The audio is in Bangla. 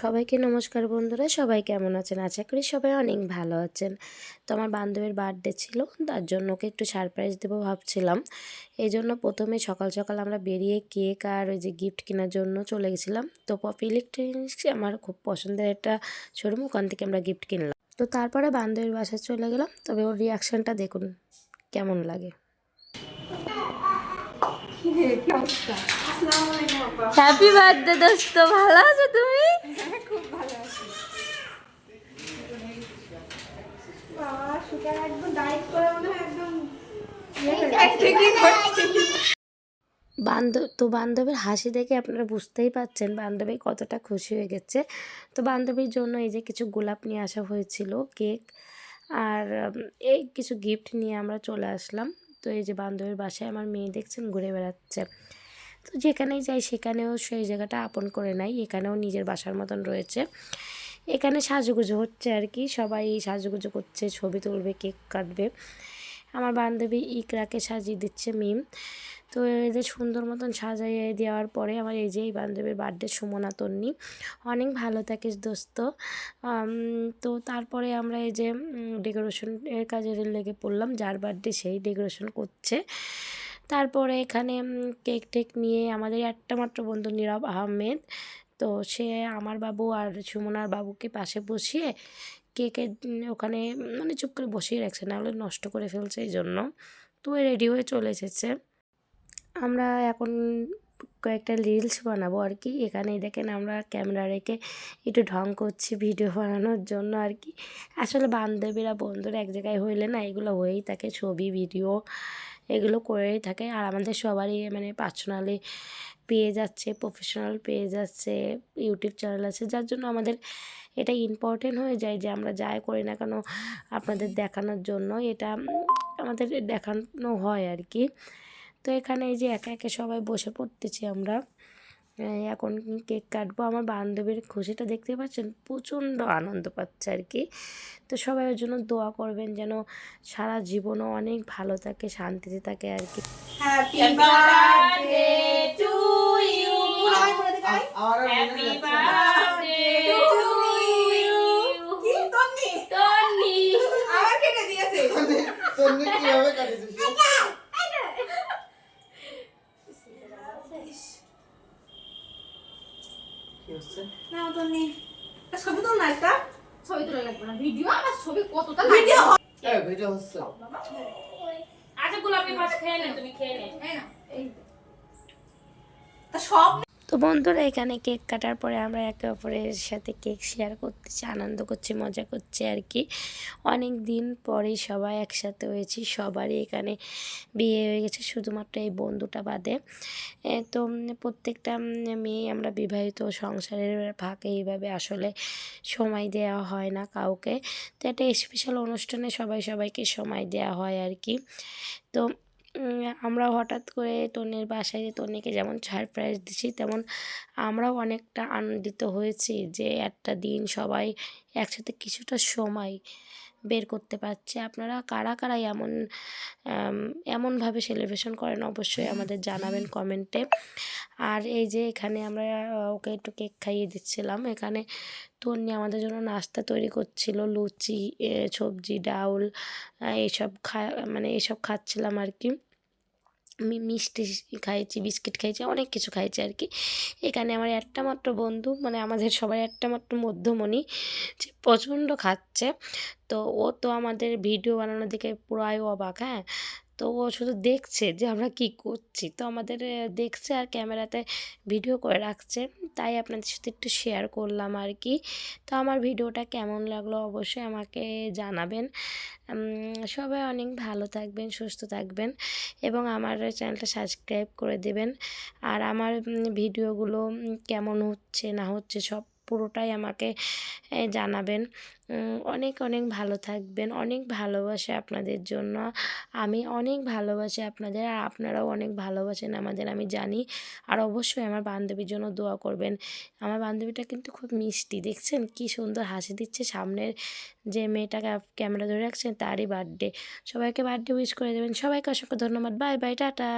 সবাইকে নমস্কার বন্ধুরা, সবাই কেমন আছেন? আশা করি সবাই অনেক ভালো আছেন। তো আমার বান্ধবীর বার্থডে ছিল, তার জন্য ওকে একটু সারপ্রাইজ দেবো ভাবছিলাম। এই জন্য প্রথমে সকাল সকাল আমরা বেরিয়ে কেক আর ওই যে গিফট কেনার জন্য চলে গেছিলাম। তো পপি ইলেকট্রনিক্স আমার খুব পছন্দের একটা শোরুম ওখান থেকে আমরা গিফট কিনলাম। তো তারপরে বান্ধবীর বাসায় চলে গেলাম। তবে ওর রিয়াকশানটা দেখুন, কেমন লাগে। হ্যাপি বার্থডে দোস্ত। ভালো আছো তুমি? বান্ধব, তো বান্ধবীর হাসি দেখে আপনারা বুঝতেই পাচ্ছেন বান্ধবী কতটা খুশি হয়ে গেছে। তো বান্ধবীর জন্য এই যে কিছু গোলাপ নিয়ে আসা হয়েছিল, কেক, আর এই কিছু গিফট নিয়ে আমরা চলে আসলাম। তো এই যে বান্ধবীর বাসায় আমার মেয়ে দেখছেন, ঘুরে বেড়াচ্ছে। তো যেখানেই যাই সেখানেও সেই জায়গাটা আপন করে নাই এখানেও নিজের বাসার মতন রয়েছে। এখানে সাজুগুজু হচ্ছে আর কি, সবাই সাজুগুজু করছে, ছবি তুলবে, কেক কাটবে। আমার বান্ধবী ইকরাকে সাজিয়ে দিচ্ছে মিম। তো এদের সুন্দর মতন সাজাইয়ে দেওয়ার পরে আমার এই যে এই বান্ধবীর বার্থডে সুমনা তন্নি, অনেক ভালো থাকিস দোস্ত। তো তারপরে আমরা এই যে ডেকোরেশনের কাজে লেগে পড়লাম, যার বার্থডে সেই ডেকোরেশন করছে। তারপরে এখানে কেক টেক নিয়ে আমাদের একটা মাত্র বন্ধু নীরব আহমেদ। তো সে আমার বাবু আর সুমনার বাবুকে পাশে বসিয়ে কেকের ওখানে মানে চুপ করে বসিয়ে রাখছে না হলে নষ্ট করে ফেলছে এই জন্য। তো রেডি হয়ে চলে এসেছে। আমরা এখন কয়েকটা রিলস বানাবো আর কি। এখানেই দেখেন আমরা ক্যামেরা রেখে একটু ঢং করছি ভিডিও বানানোর জন্য আর কি। আসলে বান্ধবীরা, বন্ধুরা এক জায়গায় হইলে না, এগুলো হয়েই থাকে ছবি ভিডিও এগুলো করেই থাকে। আর আমাদের সবারই মানে পার্সোনালি পেয়ে যাচ্ছে প্রফেশনাল পেয়ে যাচ্ছে ইউটিউব চ্যানেল আছে। যার জন্য আমাদের এটা ইম্পর্টেন্ট হয়ে যায় যে আমরা যাই করি না কেন আপনাদের দেখানোর জন্য। এটা আমাদের দেখানো হয় আর কি। তো এখানে এই যে একে একে সবাই বসে পড়তেছি আমরা। এখন কেক কাটবো। আমার বান্ধবীর খুশিটা দেখতে পাচ্ছেন প্রচণ্ড আনন্দ পাচ্ছে আর কি। তো সবাই ওর জন্য দোয়া করবেন যেন সারা জীবনও অনেক ভালো থাকে শান্তিতে থাকে আর কি। তন্নি? কেটে দিয়েছে। তন্নি কীভাবে কাটি দিছি কি হচ্ছে না তো নি ছবি তো না একটা। ছবি তোলা লাগবে না। ভিডিও? আমার ছবি কতটা ভিডিও লাগে? এই ভিডিও হচ্ছে। আচ্ছা গোলাপি মাছ খেয়ে নে তুমি খেয়ে নে। এই তো বন্ধুরা, এখানে কেক কাটার পরে আমরা একে অপরের সাথে কেক শেয়ার করতেছি, আনন্দ করছি, মজা করছি আর কি। অনেক দিন পরেই সবাই একসাথে হয়েছি, সবারই এখানে বিয়ে হয়ে গেছে, শুধুমাত্র এই বন্ধুটা বাদে। তো প্রত্যেকটা মেয়ে আমরা বিবাহিত সংসারের ফাঁকে এইভাবে আসলে সময় দেওয়া হয় না কাউকে। তো একটা স্পেশাল অনুষ্ঠানে সবাই সবাইকে সময় দেওয়া হয় আর কি। তো আমরা হঠাৎ করে টনের বাসায় টনিকে যেমন সারপ্রাইজ দিছি তেমন আমরাও অনেকটা আনন্দিত হয়েছি যে একটা দিন সবাই একসাথে কিছুটা সময় বের করতে পারছে। আপনারা কারা কারা এমন এমনভাবে সেলিব্রেশন করেন অবশ্যই আমাদের জানাবেন কমেন্টে আর এই যে এখানে আমরা ওকে একটু কেক খাইয়ে দিচ্ছিলাম। এখানে তন্নি আমাদের জন্য নাস্তা তৈরি করছিল, লুচি সবজি, ডাউল এইসব খা মানে এইসব খাচ্ছিলাম আর কি মিষ্টি খাইছি বিস্কিট খাইছি অনেক কিছু খাইছি আর কি এখানে আমার একটা মাত্র বন্ধু মানে আমাদের সবার একটা মাত্র মধ্যমণি, যে প্রচণ্ড খাচ্ছে। তো ও তো আমাদের ভিডিও বানানোর দিকে পুরাই অবাক হ্যাঁ? তো ও শুধু দেখছে যে আমরা কি করছি। তো আমাদের দেখছে আর ক্যামেরাতে ভিডিও করে রাখছে। তাই আপনাদের সাথে একটু শেয়ার করলাম আর কি। তো আমার ভিডিওটা কেমন লাগল অবশ্যই আমাকে জানাবেন। সবাই অনেক ভালো থাকবেন, সুস্থ থাকবেন এবং আমার চ্যানেলটা সাবস্ক্রাইব করে দেবেন। আর আমার ভিডিওগুলো কেমন হচ্ছে না হচ্ছে সব পুরোটাই আমাকে জানাবেন। অনেক অনেক ভালো থাকবেন। অনেক ভালোবাসা আপনাদের জন্য। আমি অনেক ভালোবাসি আপনাদের। আর আপনারাও অনেক ভালোবাসেন আমাদের, আমি জানি। আর অবশ্যই আমার বান্ধবীর জন্য দোয়া করবেন। আমার বান্ধবীটা কিন্তু খুব মিষ্টি, দেখছেন? কি সুন্দর হাসি দিচ্ছে। সামনের যে মেয়েটা ক্যামেরা ধরে রাখছেন তারই বার্থডে। সবাইকে বার্থডে উইশ করে দেবেন। সবাইকে অসংখ্য ধন্যবাদ। Bye bye, tata.